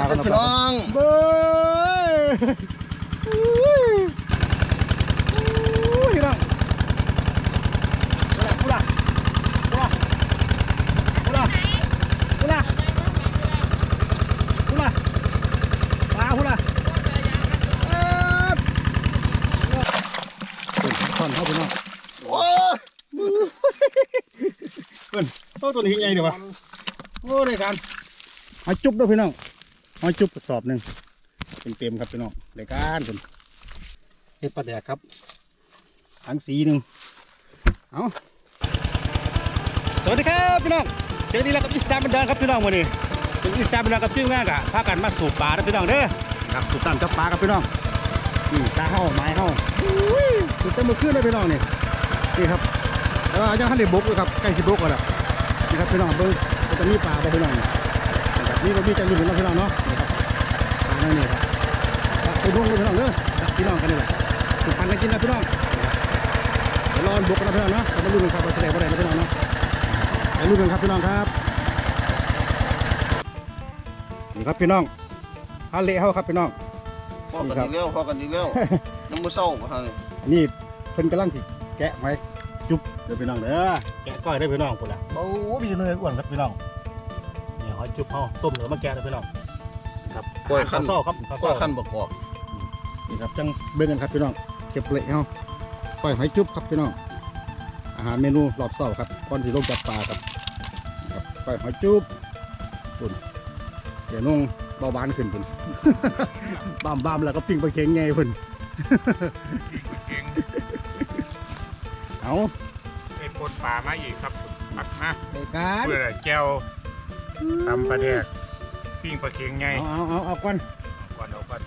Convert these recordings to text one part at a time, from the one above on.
ากันพี่น้องเบ้ยอุ้ยอุ้ยพี่น้องกูละกูละกูละกูละกูละกูละปลากูละเอิ้นท่อนเข้าไปน้องโอ้ยเพิ่นโอ้ตัวนี้ใหญ่เดี๋ยววะโอ้ได้การหอยจุ๊บด้วยพี่น้อง หอยจุ๊บกระสอบหนึ่งเต็มๆครับพี่น้องได้การเพิ่นเฮ็ดปลาแดกครับถังสีหนึ่งเอาสวัสดีครับพี่น้องเจอดีแล้วกับอีสานบันดาลครับพี่น้องวันนี้เป็นอีสานบันดาลกับทีมงานกะพากันมาสูบปลานะพี่น้องเด้อครับสูบน้ำจับปลาครับพี่น้องนี่ตาเฮาไม้เฮาอุ้ยสูบเต็มมือขึ้นเลยพี่น้องนี่นี่ครับเออยังทันได้บกเลยครับใกล้สิบุกแล้วล่ะนี่ครับพี่น้องเบิ้งมันจะมีปลาบ่พี่น้อง นี่นะครับนี่ก็มีจังอยู่เหมือนกันพี่น้องเนาะนี่ครับปลานั่นนี่ครับปลาตัวนุ่งเลยพี่น้องเด้อครับพี่น้องกันนี่แหละถูกพันกันกินนะพี่น้องเดี๋ยวรออนบกกันนะพี่น้องเนาะเรามาลุ้นกันครับว่าแสดงว่าอะไรนะพี่น้องเนาะไปลุ้นกันครับพี่น้องครับนี่ครับพี่น้องฮาเละเฮาครับพี่น้องพอกันดีแล้วพอกันดีแล้วน้ำมือเศร้าฮะนี่นี่เพิ่นกำลังสิแกะไว้จุ๊บเด้อพี่น้องเด้อแกะก้อยเด้อพี่น้องพุ่นล่ะโอ้มีเนยอ้วนครับพี่น้องนี่หอย จุ๊บเฮาต้มแล้วมาแกะเด้อพี่น้องครับกล้วยขั้น ข้าวซอยครับข้าวซก็อยขั้นประกอบนี่ครับจังเบิ่งกันครับพี่น้องเก็บเละเฮาก้อยหอยจุ๊บครับพี่น้อง อาหารเมนูรอบเช้าครับก่อนสิลงจับปลาครับครับก้อยหอยจุ๊บพุ่นเดี๋ยวนุ่งเบาหวานขึ้นพุ่นบ้ามบ้ามๆแล้วก็ปิ้งไปลาเค็งไงพุ่น เอาไปปนปลามาอีกครับปักมาในการเพื่อแก้ว ตำปลาแดกปิ้งปลาเค็งไงเอาเอาเอาเอาก่อนก่อนเอาก่อน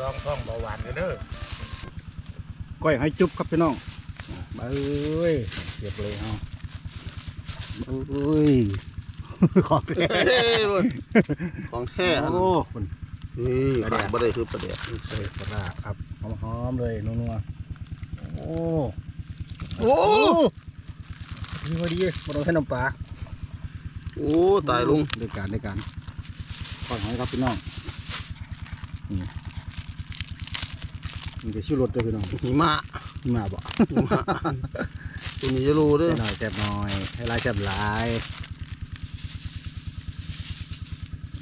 ลองท้องเบาหวานกันเด้อก้อยให้จุ๊บครับพี่น้องเอ้ยเรียบเลยเอาเอ้ยขอบเลยเฮ้ยเว้ยของแท้อันโอ้คุณนี่ขาดบ่ได้คือประเดี๋ยวใส่ปลาร้าครับหอมๆเลยนัวๆโอ้โอ้ดีพอดีมาโดนใส่น้ำปลา โอ้ตายลุงด้วยการด้วยการก้อยหอยครับพี่น้องนี่มันจะชื่อรสด้วยพี่น้องหิมะนี่มาบ่หิมะตัวนี้จะรู้เด้ให้หน่อยแซ่บหน่อยให้หลายแซ่บหลาย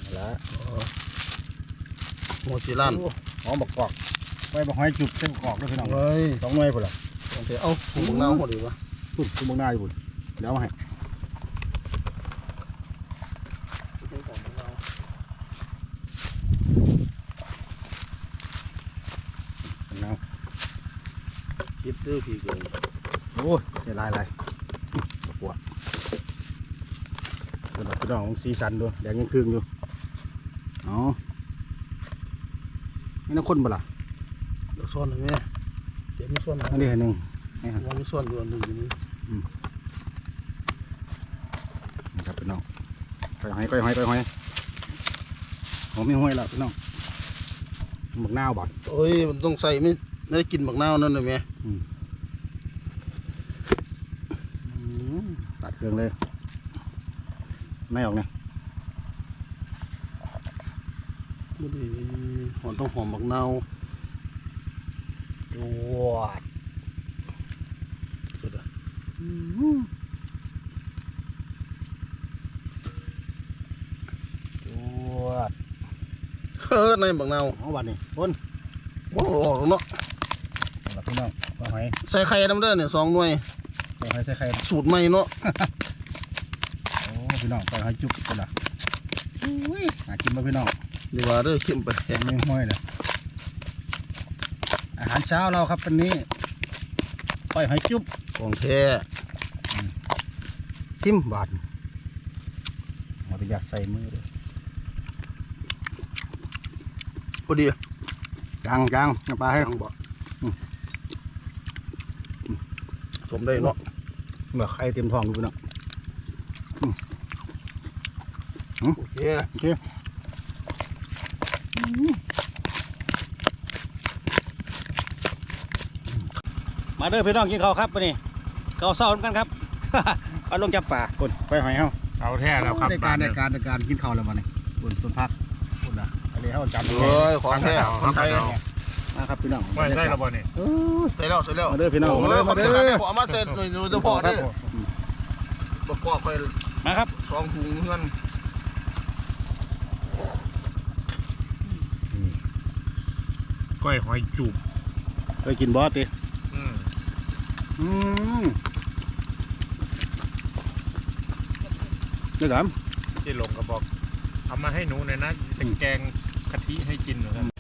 เอาละโมจิลันหอมบักกอกไว้บักหอยจุบเส้นกอกด้วยพี่น้องเฮ้ยสองหน่วยพุ่นละโอเคเอ้าผมบังนาวหมดดีวะพุ่นคุณบังหน้าอยู่พุ่นเดี๋ยวเอามาให้บักนาว คิดเด้อพี่เกินโอ้ยเสียลายลายบักปวดกระดอกกระดองสีสันดูแดงยังครึ่งอยู่เอาไม่น่าคนบ่ล่ะเดี๋ยวซ่อนหน่อยแม่เดี๋ยวมีซ่อนหน่อยอันนี้อันหนึ่งนี่ครับวันนี้ซ่อนอยู่อันหนึ่งอยู่นี่นี่ครับพี่น้องก้อยหอยก้อยหอยก้อยหอยหอมไม่ห้อยแล้วพี่น้องหมึกนาวบ่อนโอ้ยมันต้องใส่ไม่ไม่ได้กินบักนาวนั่นเลยแม่ ตัด เครื่องเลย ไม่ออกเนี่ยบ่ได้หอมต้องหอมบักนาวจวดสุดอะจวดเออในบักนาวเอาบัดนี่คนบ่ออกหรอกเนาะเอาละพี่น้องก้อยหอยใส่ไข่น้ำเด้อเนี่ยสองหน่วย ก้อยหอยใส่ไข่สูตรใหม่เนาะโอ้พี่น้องก้อยหอยจุกกันละอุ้ยหากินมาพี่น้องดีว่าเด้อเข้มไปแทแกงไม่ห้อยเลยอาหารเช้าเราครับวันนี้ก้อยหอยจุ๊บของแท้ซิมบาดเราไปอยากใส่มือเลยพอดีจางจางน้ำปลาให้ทั้งบ่สมได้เนาะ เหมือกไข่เต็มท้องดูพี่น้องโอเคโอเคมาเด้อพี่น้องกินข้าวครับวันนี้ข้าวเศร้าเหมือนกันครับเอาลงจับป่าคนไปหอยเฮาเอาแท้แล้วครับในการในบ้นการในการกินข้าวแล้ววันนี้บนส่วนพักคนละเขาจับเฮ้ยของแท้คนไทย มาครับพี่น้องไม่ใช่ระบนี่เออใส่แล้วใส่แล้วมาเด้อพี่น้องโอ้มาเด้ยอขอมางเด้แท้อขอมาเสร็จหน่อยหนูจะพอเด้อประกอบไปมาครับสองถุงเงินก้อยหอยจูบไปกินบอสติอืมอืมนี่ครับเจหลงก็บอกเอามาให้หนูหน่อยนะจะแกงกะทิให้กินเหมือนกัน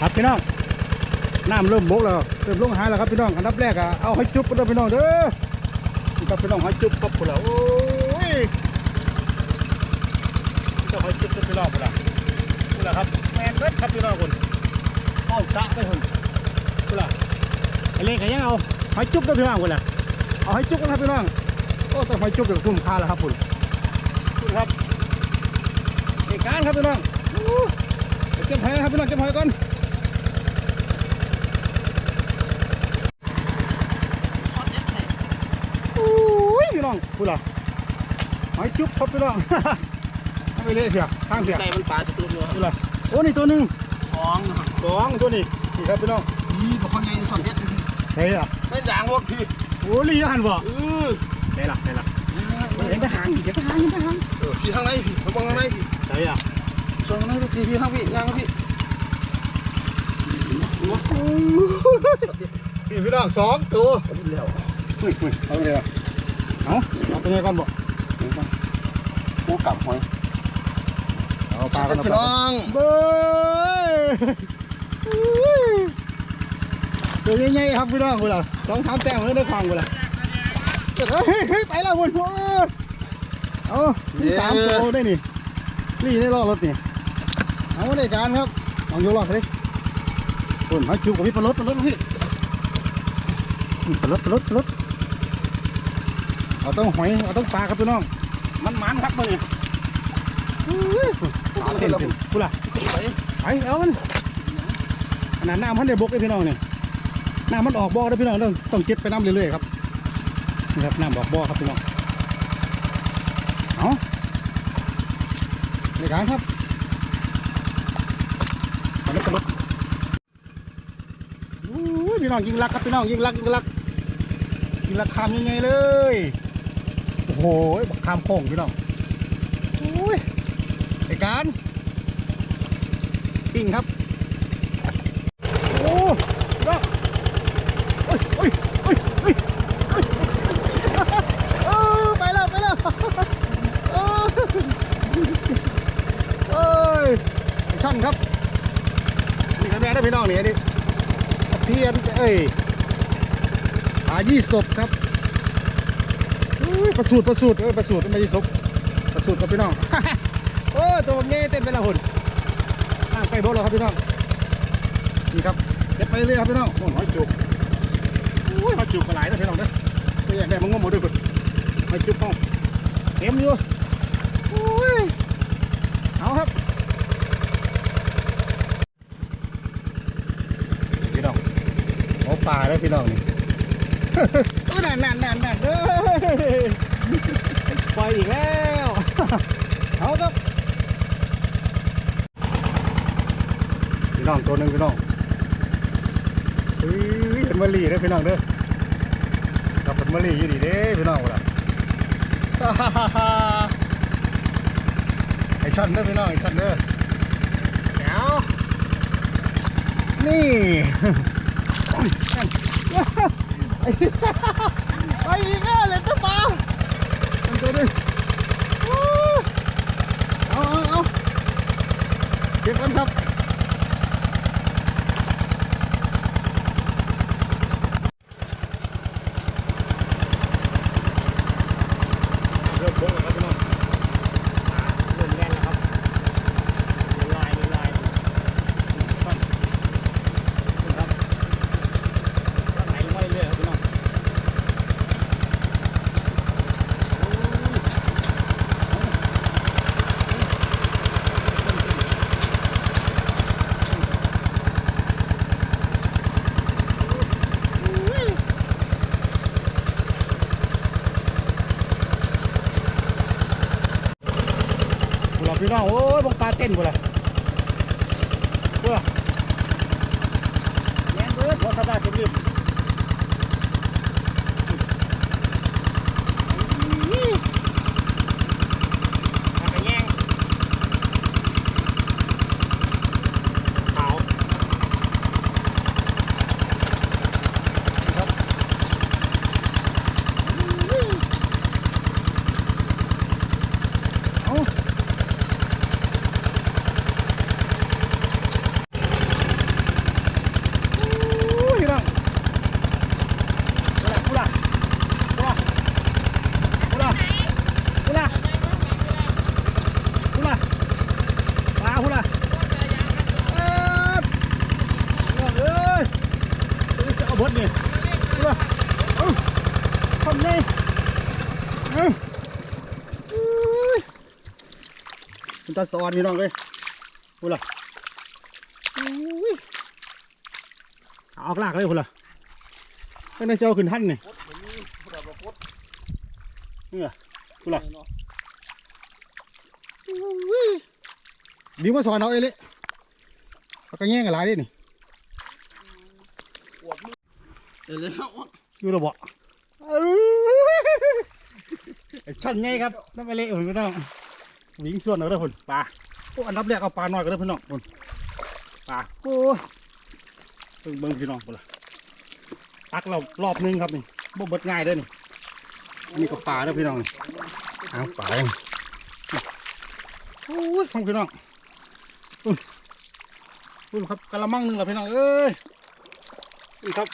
ครับพี่น้องน้ำเริ่มบกแล้วเริ่มลงหายแล้วครับพี่น้องอันดับแรกอะเอาให้จุ๊บกันเด้อพี่น้องเด้อครับพี่น้องให้จุ๊บครับพุ่นละโอ้ยจ้าให้จุ๊บกันพี่น้องพุ่นละพุ่นละครับแมนเวทครับพี่น้องคุณเอาสะไปคุณพุ่นละไอเล็กก็ยังเอาให้จุ๊บเด้อพี่น้องพุ่นละเอาให้จุ๊บกันครับพี่น้องโอ้แต่ให้จุ๊บเดี๋ยวคุ้มค่าแล้วครับพุ่นพุ่นครับเอกการครับพี่น้องอู้เดี๋ยเก็บหอยครับพี่น้องเก็บหอยก่อน อุ้ยพี่ น้องพูดละหอยจุ๊บครับพี่น้อง เอาไปเลยเพียกข้างเพียกในมันปลาจะตุ้มอยู่พูดละโอ้นี่ตัวหนึ่งของสองตัวนี้นี่ครับพี่น้องนี่กับคนใหญ่สองเจ็ดเฮ้ยอะไม่ด่างพวกพี่โอ้ลีหันบ่เออเฮ้ยล่ะเฮ้ยล่ะเห็นทหารเห็นทหารเห็นทหารเออพี่ทางไหนพี่ระวังทางไหนพี่เฮ้ยอะส่งทางไหนลูกพี่พี่ทางพี่ยังพี่นี่พี่น้องสองตัวแล้วอุ้ยอุ้ยเอาไปเลยอะ เอาเอาไปเลยก่อนบ่กูกลับหอยเอาปลาก่อนเอาพี่ปลาน้องเบ้ยอุ้ยตัวใหญ่ๆครับพี่น้องพูดละสองสามแต้มเลยได้ฟังพูดละเฮ้ยเฮ้ยไปแล้วบนโอ้ยเอานี่สามตัวได้นี่นี่ได้รอดรถนี่เอาได้การครับลองยกรอบไปดิต้นหอยจูบกับพี่ปลาลดปลาลดพี่ปลาลดปลาลดปลาลด เอาต้องหอยเอาต้องปลาครับพี่น้อง มันมันครับมือนี่ยเต็มเต็มกูล่ะไปเอามันขนาดน้ำมันได้บกเลยพี่น้องเนี่ยน้ำมันออกบ่อได้พี่น้องต้องต้องเก็บไปน้ำเรื่อยๆครับนี่ครับน้ำบอกบ่อครับพี่น้องเอาในการครับมาลดกันลดอู้ยพี่น้องยิงรักครับพี่น้องยิงรักยิงรักยิงรักคามยังไงเลย โอ้โหบักคามโค้งพี่น้องอุ้ยในการปิ้งครับ โอ้พี่น้องโอ้ยโอ้ยโอ้ยโอ้ยเออไปแล้วไปแล้วเออเอ้ยช่อนครับนี่ครับแม่ได้พี่น้องนี่อันนี้เพียนเอ้ยหายี่ศพครับ อุ้ยประสูตรประสูตรเออประสูตรไม่ใช่ศพประสูตรครับพี่น้อง โอ้ยตัวเงี้ยเต้นไปละหุ่นนั่งใกล้โบสถ์แล้วครับพี่น้อง นี่ครับเก็บไปเรื่อยครับพี่น้องโอ้ยหอยจูบอุ้ยหอยจูบกระไหลนะพี่น้องเด้อไม่อยากได้มังงมหมดด้วยคุณมาจุ๊บห้องเต็มอยู่โอ้ยเอาครับพี่น้องเอาปลาแล้วพี่น้องนี่โอ้นั่นนั่นนั่นนั่นเอ้ยปล่อยอีกแล้วเอาครับพี่น้องตัวหนึ่งพี่น้องเฮ้ยเป็นมะลีเด้อพี่น้องเด้อกับเป็นมะลีอยู่ดีเด้พี่น้องล่ะไอชันเด้อพี่น้องไอชันเด้อเดี๋ยวนี่ ไอ้ไปอีกแล้วเลยตัวปลามันตัวนึงเอาเอาเอาเก็บกันครับเริ่มโค้งแล้วครับพี่น้อง พี่น้องโอ้ยบังปาเต้นบุลยะบุล่ะ เอาเสียเอาเบิดนี่กูละเอ้าทำไงเอ้คุณตาสอนพี่น้องเลยพูดละเอาออกลากเลยพูดละตั้งแต่เช้าขึ้นท่านนี่นี่ยพูดละดีมาสอนเอาเอเลยเอากระแง่งกันหลายดินี่ เดี๋ยวแล้วอยู่ระเบาช่อนไงครับน้ำไปเละผมไม่ต้องวิ่งส่วนเอาเด้อพุ่นปลาโอ้อันดับแรกเอาปลาหน่อยก็ได้อพี่น้องพุ่นปลาโอ้เบิ่งเบิ่งพี่น้องพุ่นละตักเรารอบนึงครับนี่บ่เบิดง่ายเด้อนี่อันนี้ก็ปลาเด้อพี่น้องนี่หางปลาเองโอ้ยของพี่น้องพุ่นพุ่นครับกะละมังหนึงละพี่น้องเอ้ยนี่ครับ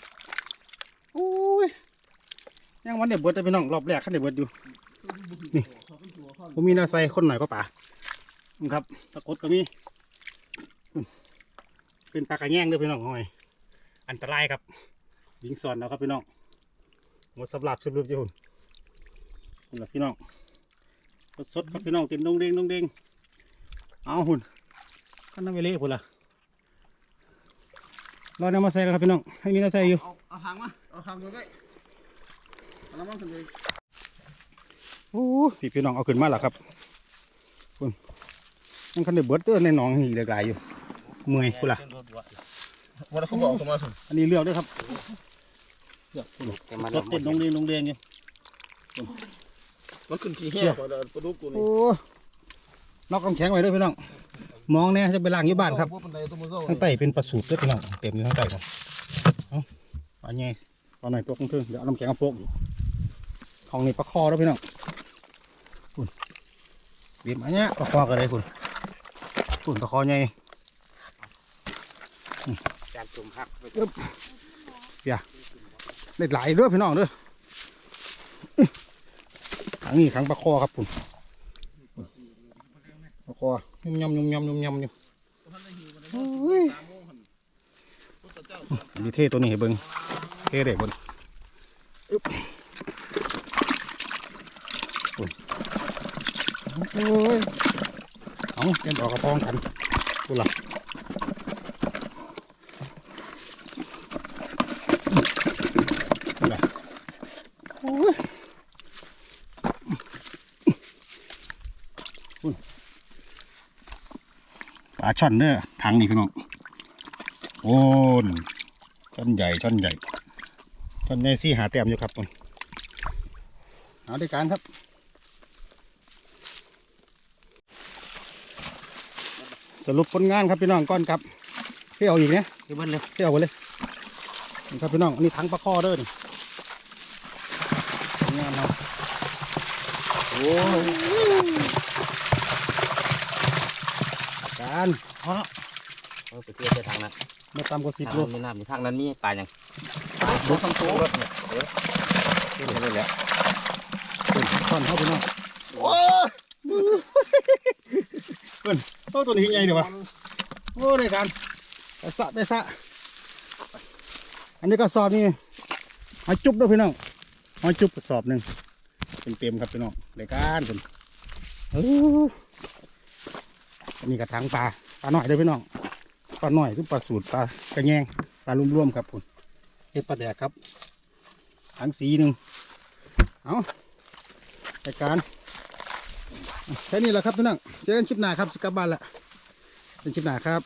อ้ยยังวันเดียเบิดเด้อพี่น้องรอบแรกขั้นเดียวเบิดอยู่นี่ผมมีนาใส่คนหน่อยก็ป่านี่ครับตะกดก็มีเป็นปลากระแยงด้วยพี่น้องหอย อันตรายครับยิงสอนเอาครับพี่น้องหมดสำหรับสำหรับเจ้าหุ่นนี่แหละพี่น้องสดๆครับพี่น้องเต็มดงเด้งดงเด้งเอาหุ่นก็น้ำไปเละพุ่นละรอน้ำมาใส่แล้วครับพี่น้องให้มีน้ำใส่อยู่เอาเอาทางมา เอาทางไปไว้เอาน้ำมันถึงเลยโอ้พี่พี่น้องเอาขึ้นมาแล้วครับคุณยังคันได้เบิดเด้อในหนองหีเหลือหลายอยู่เมื่อยพุ่นละวันนั้นเขาบอกเขามาถึงอันนี้เลือกด้วยครับเลือกพุ่นรถเต้นลงเรียงลงเรียงอยู่มันขึ้นที่แห้งกว่าเดิมปลาดุกกูนี่โอ้นอกกำแข็งไว้ด้วยพี่น้องมองเนี่ยจะไปล้างอยู่บ้านครับพวกบันไดตัวมือเจ้าข้างใต้เป็นปลาสูตรด้วยพี่น้องเต็มอยู่ข้างใต้ครับเอาปลาใหญ่ปลาหน่อยตัวคงเทิงเดี๋ยวเอาน้ำแข็งมาโปกอีกของนี่ปลาคอแล้วพี่น้องคุณเบียบอันเนี้ยปลาคอกันเลยคุณคุณปลาคอใหญ่จานจุ่มหักไปได้หลายเด้อพี่น้องเด้ออื้อขังนี่ขังปลาคอครับคุณปลาคอยุ่มยำยุ่มยำยุ่มยำอยู่โอ้ยอันนี้เท่ตัวนี้ให้เบิ้งเท่เด็กบนอึ๊บปุ่น โอ้ยเอาเอ็นออกกระปองกันกูละกูละโอ้ยปุ่นปลาช่อนเด้อทางนี้พี่น้องโอ้นช่อนใหญ่ช่อนใหญ่ช่อนใหญ่ซี่หาแต้มอยู่ครับผมเอาด้วยกันครับ สรุปผลงานครับพี่น้องก้อนครับเที่ยวอีกเนี่ยที่บ้านเลยเที่ยวไปเลยนี่ครับพี่น้องอันนี้ทั้งปลาข้อเด้อนี่ผลงานเราโอ้ยการเออไปเที่ยวไปทางนั้นมาตามกว่าสิบทางโลนั้นไม่น่ามีทางนั้นมีปลาอย่างดูทั้งตัวรถเนี่ยเออขึ้นไปเลยแหละเป็นช่อนเข้าพี่น้องโอ้ย โอ้ตัวนี้ใหญ่เดี๋ยววะโอ้ได้การไปสะไปสะอันนี้ก็สอบนี่หอยจุ๊บด้วยพี่น้องหอยจุ๊บกระสอบหนึ่งเป็นเต็มครับพี่น้องได้การคุณเอออันนี้กระถางปลาปลาหน่อยเด้อพี่น้องปลาหน่อยคือปลาสูตรปลากระแยงปลารวมๆครับคุณเฮ็ดปลาแดกครับถังสีหนึ่งเอารายการ แค่นี้แหละครับพี่น้องเจอกันคลิปหน้าครับสกับบ้านละเป็นคลิปหน้าครับ